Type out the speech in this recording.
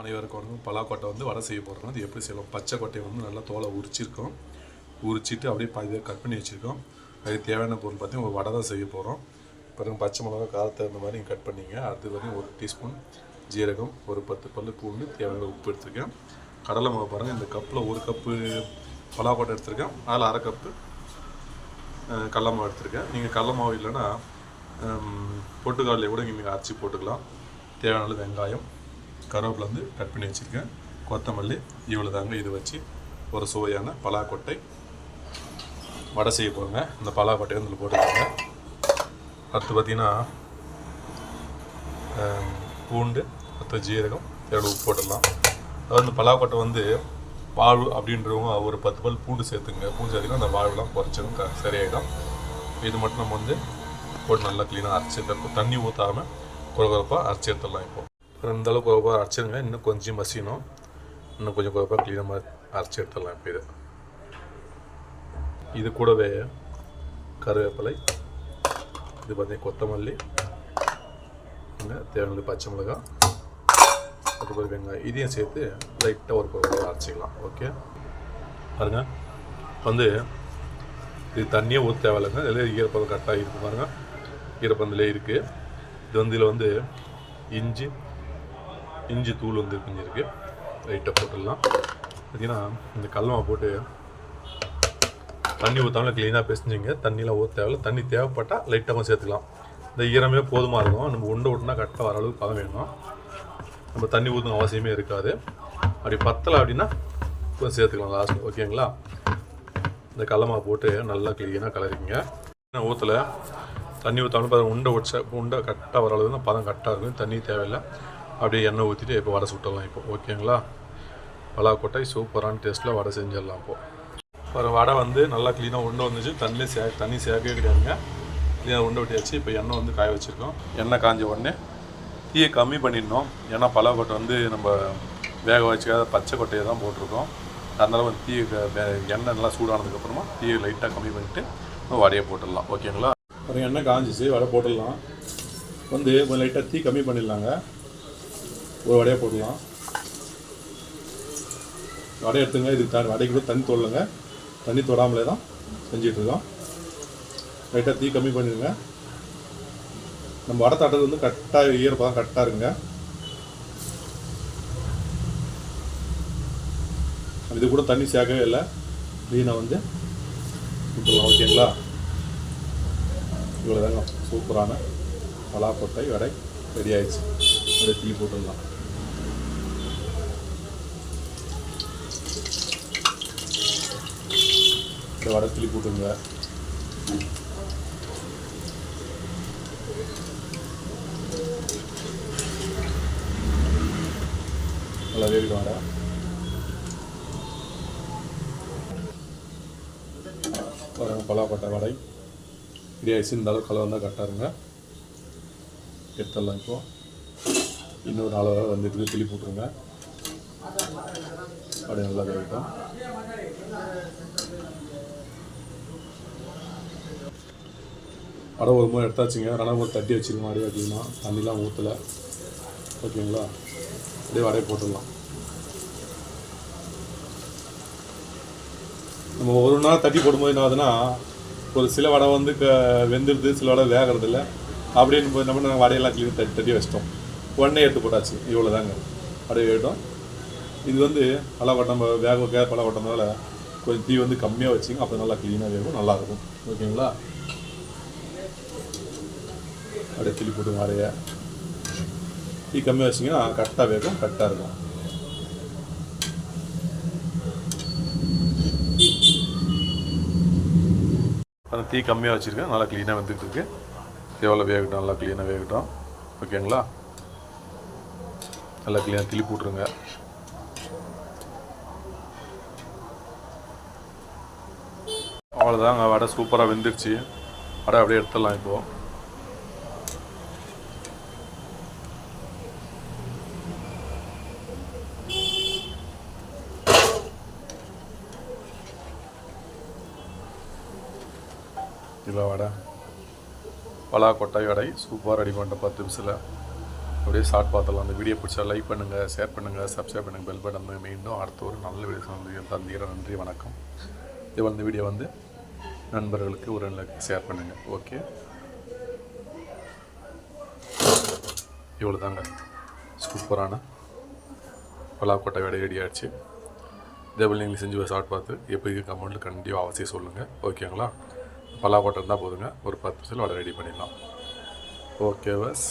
அனைவருக்கும் வந்து பலாக்கொட்டை வந்து வடை செய்ய போடுறோம் அது எப்படி செய்யலாம்? பச்சை கொட்டையை வந்து நல்லா தோலை உரிச்சிருக்கோம். உரிச்சிட்டு அப்படியே பாதி கட் பண்ணி வச்சுருக்கோம். அதுக்கு தேவையான பொருள் பார்த்தீங்கன்னா ஒரு வடை தான் செய்ய போகிறோம் பிறகு பச்சை மிளகா காரத்தை அந்த மாதிரி கட் பண்ணிங்க. அடுத்து வந்து ஒரு டீஸ்பூன் ஜீரகம் ஒரு பத்து பல்லு பூண்டு தேவையான உப்பு எடுத்துருக்கேன். கடலை மாவு பாருங்கள் இந்த கப்பில் ஒரு கப்பு பலாக்கொட்டை எடுத்திருக்கேன். அதில் அரை கப்பு கடலை கடல மாவு எடுத்திருக்கேன். நீங்கள் கடல மாவு இல்லைன்னா பொட்டுக்காலில் கூட நீங்கள் அரைச்சி போட்டுக்கலாம். தேவையான வெங்காயம் கருவேப்பிலேருந்து கட் பண்ணி வச்சுருக்கேன். கொத்தமல்லி இவ்வளோ தாங்க இது வச்சு ஒரு சுவையான பலாக்கொட்டை வடை செய்ய போங்க இந்த பலாக்கொட்டையை வந்து போட்டுக்கோங்க. அடுத்து பார்த்தீங்கன்னா பூண்டு அடுத்து ஜீரகம் எவ்வளோ உப்பு போட்டுடலாம். அதாவது இந்த பலாக்கொட்டை வந்து வாழ்வு அப்படின்றவங்க ஒரு பத்து பல் பூண்டு சேர்த்துங்க பூண்டு சேர்த்திங்கன்னா அந்த வாழ்வுலாம் குறைச்சிடும் க சரியாயிடும். இது மட்டும் நம்ம வந்து போட்டு நல்லா க்ளீனாக அரைச்சி தண்ணி ஊற்றாமல் குறகுறப்பாக அரைச்சி எடுத்துடலாம் இப்போ. இந்த அளவுக்கு அரைச்சிருங்க. இன்னும் கொஞ்சம் மசியணும். இன்னும் கொஞ்சம் குறைப்பாக க்ளீனமாக அரைச்சி எடுத்துடலாம் இப்போ இது. இது கூடவே கருவேப்பிலை இது பார்த்தீங்கன்னா கொத்தமல்லி இங்க தேவையான பச்சை மிளகாய் அதுக்கப்புறம் வெங்காயம் இதையும் சேர்த்து லைட்டாக ஒரு குறைப்பாக அரைச்சிக்கலாம். ஓகே பாருங்கள் வந்து இது தண்ணியே ஊற்ற தேவையில்லைங்க. இதில் ஈரப்பதம் கரெக்டாக இருக்குது பாருங்கள் ஈரப்பந்திலே இருக்குது இது வந்து இதில் வந்து இஞ்சி இஞ்சி தூள் வந்து கொஞ்சம் இருக்குது லைட்டாக போட்டுடலாம். பார்த்தீங்கன்னா இந்த கல்மா போட்டு தண்ணி ஊற்றாமல் க்ளீனாக பேசிஞ்சிங்க. தண்ணியெலாம் ஊற்ற தேவையில்ல. தண்ணி தேவைப்பட்டால் லைட்டாகவும் சேர்த்துக்கலாம். இந்த ஈரமே போதுமாக இருக்கும். நம்ம உண்டை விட்டுனா கரெக்டாக வர அளவுக்கு பதம் வேணும். நம்ம தண்ணி ஊற்றணும் அவசியமே இருக்காது. அப்படி பத்தலை அப்படின்னா கொஞ்சம் சேர்த்துக்கலாம் லாஸ்ட் ஓகேங்களா இந்த கல்லமாக போட்டு நல்லா க்ளீனாக கலரிங்க. ஊற்றல தண்ணி ஊற்றாமல் பதம் உண்டை உடச்ச உண்டை கரெக்டாக வர அளவுக்கு பதம் கரெக்டாக இருக்கும் தண்ணி தேவையில்லை. அப்படியே எண்ணெய் ஊற்றிட்டு இப்போ வடை சுட்டலாம் இப்போ. ஓகேங்களா? பலாக்கொட்டை சூப்பரான டேஸ்ட்டில் வடை செஞ்சிடலாம் இப்போது ஒரு வடை வந்து நல்லா க்ளீனாக உண்டு வந்துச்சு. தண்ணி சே தண்ணி சேர்க்கவே கிடையாதுங்க. க்ளீனாக உண்டை விட்டியாச்சு இப்போ எண்ணெய் வந்து காய வச்சுருக்கோம். எண்ணெய் காஞ்ச உடனே தீயை கம்மி பண்ணிடணும். ஏன்னா பலாக்கொட்டை வந்து நம்ம வேக வச்சுக்காத பச்சை கொட்டையை தான் போட்டிருக்கோம். அதனால வந்து தீ எண்ணெய் நல்லா சூடானதுக்கப்புறமா தீயை லைட்டாக கம்மி பண்ணிவிட்டு வடையை போட்டுடலாம். ஓகேங்களா? அப்புறம் எண்ணெய் காஞ்சிச்சு. வடை போட்டுடலாம். வந்து கொஞ்சம் லைட்டாக தீ கம்மி பண்ணிடலாங்க. ஒரு வடையை போடலாம் வடை எடுத்துங்க இதுக்கு தான் வடைக்கு கூட தண்ணி தொடலைங்க தண்ணி தொடாமலே தான் செஞ்சிட்ருக்கோம். லைட்டாக தீ கம்மி பண்ணிடுங்க. நம்ம வடை தட்டது வந்து கரெக்டாக ஈரப்பதம் கரெக்டாக இருக்குங்க. இது கூட தண்ணி சேர்க்கவே இல்லை. க்ளீனாக வந்து விட்டுடலாம் ஓகேங்களா? இவ்வளோதாங்க சூப்பரான பலாக்கொட்டை வடை ரெடி ஆயிடுச்சு. அப்படியே தீ போட்டுடலாம். இந்த வடை கிளி போட்டுங்க நல்லா வேடி வடை. பாருங்க பலாப்பட்டை வடை. இப்படி ஆயிடுச்சு இந்த அளவு கலர் வந்தால் கரெக்டாக இருங்க. எடுத்துடலாம் இப்போது இன்னொரு நாலு வரை வந்துட்டு கிளி போட்டுருங்க. அப்படியே நல்லா இருக்கும் வடை ஒரு முறை எடுத்தாச்சுங்க. ரெண்டாவது முறை தட்டி வச்சிருக்கோம் அப்படியே அப்படின்னா தண்ணிலாம் ஊற்றலை ஓகேங்களா? அப்படியே வடையை போட்டுடலாம். நம்ம ஒரு நாள் தட்டி போடும்போது என்ன ஆகுதுன்னா ஒரு சில வடை வந்து க வெந்துடுது சில வடை வேகிறது இல்லை அப்படின்னு போய் நம்ம நாங்கள் வடையெல்லாம் கிளீன் தட்டி தட்டி வச்சிட்டோம். உடனே எடுத்து போட்டாச்சு. இவ்வளோ தாங்க அப்படியே வேகட்டும். இது வந்து பலாக்கொட்டை நம்ம வேக வைக்க பலாக்கொட்டனால கொஞ்சம் தீ வந்து கம்மியாக வச்சுங்க. அப்போ நல்லா க்ளீனாக வேகும் நல்லாயிருக்கும் ஓகேங்களா? அப்படியே கிளி போட்டு மாறைய. தீ கம்மியாக வச்சிங்கன்னா கரெக்டாக வேகும் கரெக்டாக இருக்கும். அந்த தீ கம்மியாக வச்சுருக்கேன். நல்லா க்ளீனாக வந்துக்கிட்டு இருக்கு எவ்வளோ வேகட்டும் நல்லா க்ளீனாக வேகட்டும். ஓகேங்களா? நல்லா க்ளீனாக கிளி போட்டுருங்க. அவ்வளோதாங்க வடை சூப்பராக வெந்துருச்சு. வடை அப்படியே எடுத்துடலாம் இப்போது இல்லை வடை. பலா கொட்டை வடை சூப்பராக ரெடி பண்ணிட்டேன் பத்து நிமிஷத்தில் அப்படியே ஷார்ட் பார்த்துடலாம். அந்த வீடியோ பிடிச்சா லைக் பண்ணுங்கள் ஷேர் பண்ணுங்கள் சப்ஸ்கிரைப் பண்ணுங்கள் பெல் பட்டன் மீண்டும் அடுத்த ஒரு நல்ல வீடியோ வந்து தந்தீர நன்றி வணக்கம். இது இந்த வீடியோ வந்து நண்பர்களுக்கு உறவினர்களுக்கு ஷேர் பண்ணுங்கள் ஓகே இவ்வளோ தாங்க சூப்பரான பலாக்கோட்டை வேலை ரெடி ஆகிடுச்சு இதே போல் நீங்கள் செஞ்சு ஷார்ட் பார்த்து எப்படி கமெண்ட்டில் கண்டிப்பாக அவசியம் சொல்லுங்கள் ஓகேங்களா பலாக்கொட்டை இருந்தால் போதுங்க. ஒரு பத்து பர்சன்ட் வடை ரெடி பண்ணிடலாம். Okay bus